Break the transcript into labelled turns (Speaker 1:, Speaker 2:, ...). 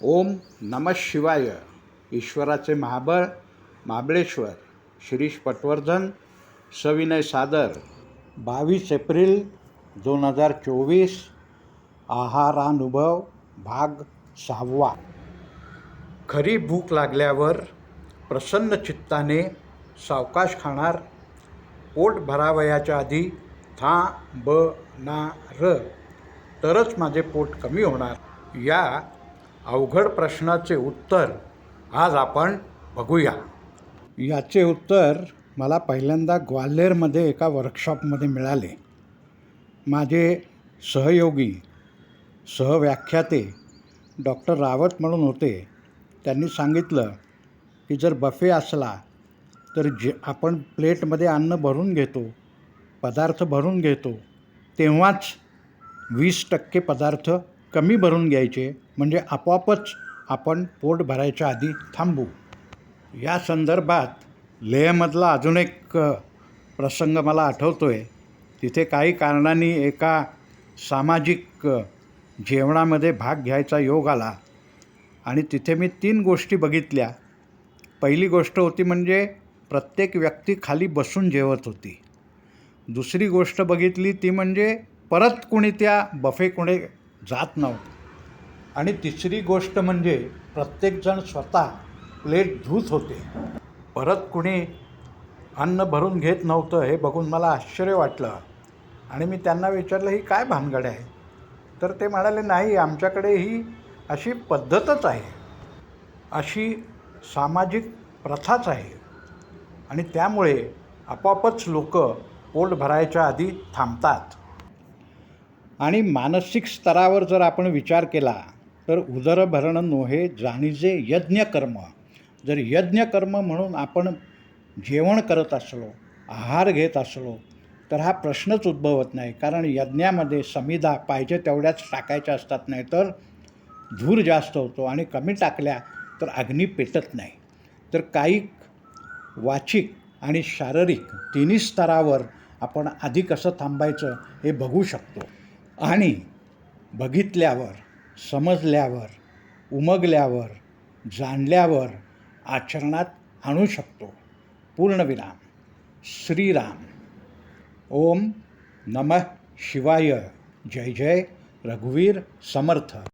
Speaker 1: ओम नम शिवाय. ईश्वराचे महाबळ महाबळेश्वर शिरीष पटवर्धन सविनय सादर. बावीस एप्रिल दोन हजार चोवीस आहारानुभव भाग सहावा. खरी भूक लागल्यावर प्रसन्न चित्ताने सावकाश खाणार पोट भरावयाच्या आधी था ब ना र तरच माझे पोट कमी होणार. या अवघड प्रश्नाचे उत्तर आज आपण बघूया. याचे उत्तर मला पहिल्यांदा ग्वाल्हेरमध्ये एका वर्कशॉपमध्ये मिळाले. माझे सहयोगी सहव्याख्याते डॉक्टर रावत म्हणून होते. त्यांनी सांगितलं की जर बफे असला तर जे आपण प्लेटमध्ये अन्न भरून घेतो पदार्थ भरून घेतो तेव्हाच वीस टक्के पदार्थ कमी भरून घ्यायचे. म्हणजे आपोआपच आपण पोट भरायच्या आधी थांबू. या संदर्भात लेहमधला अजून एक प्रसंग मला आठवतो आहे तिथे काही कारणांनी एका सामाजिक जेवणामध्ये भाग घ्यायचा योग आला आणि तिथे मी तीन गोष्टी बघितल्या. पहिली गोष्ट होती म्हणजे प्रत्येक व्यक्ती खाली बसून जेवत होती. दुसरी गोष्ट बघितली ती म्हणजे परत कोणी त्या बफेकडे जात नव्हतं. आणि तिसरी गोष्ट म्हणजे प्रत्येकजण स्वतः प्लेट धूत होते. परत कुणी अन्न भरून घेत नव्हतं हे बघून मला आश्चर्य वाटलं. आणि मी त्यांना विचारलं ही काय भानगड आहे? तर ते म्हणाले नाही आमच्याकडे ही अशी पद्धतच आहे. अशी सामाजिक प्रथाच आहे. आणि त्यामुळे आपापच लोक पोट भरायच्या आधी थांबतात. आणि मानसिक स्तरावर जर आपण विचार केला तर उदरभरण नोहे जाणीजे यज्ञकर्म जर यज्ञकर्म म्हणून आपण जेवण करत असलो आहार घेत असलो तर हा प्रश्नच उद्भवत नाही. कारण यज्ञामध्ये समिधा पाहिजे तेवढ्याच टाकायच्या असतात नाही तर धूर जास्त होतो आणि कमी टाकल्या तर अग्नी पेटत नाही. तर काही वाचिक आणि शारीरिक तिन्ही स्तरावर आपण आधी कसं थांबायचं हे बघू शकतो. आणि बघितल्यावर समजल्यावर उमगल्यावर जाणल्यावर आचरणात आणू शकतो. पूर्णविराम श्रीराम. ओम नमः शिवाय. जय जय. रघुवीर समर्थ.